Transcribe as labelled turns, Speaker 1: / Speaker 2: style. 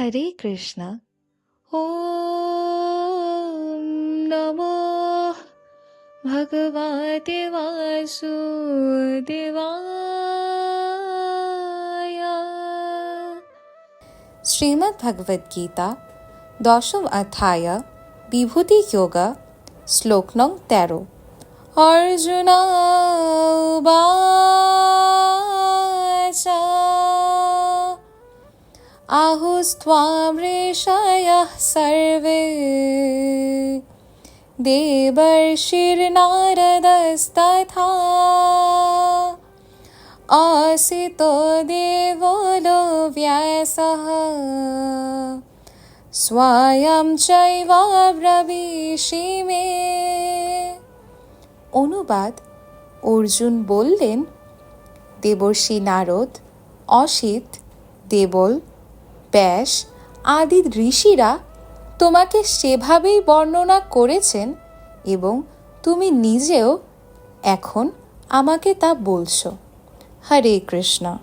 Speaker 1: हरे कृष्णा। ओ नमो भगवते वासुदेवाय। श्रीमद् भगवद गीता दशम अध्याय, विभूति योग, श्लोक नंग तेरह अर्जुना आहुस्त्वामृषयः सर्वे देवर्षिर्नारदस्तथा आसितो देवो लो व्यासः स्वयं चैवाब्रवीषि मे অনুবাদ অর্জুন বললেন দেবর্ষী নারদ অসিত দেবল ব্যাস আদি ঋষিরা তোমাকে সেভাবেই বর্ণনা করেছেন এবং তুমি নিজেও এখন আমাকে তা বলছো। হরে কৃষ্ণ।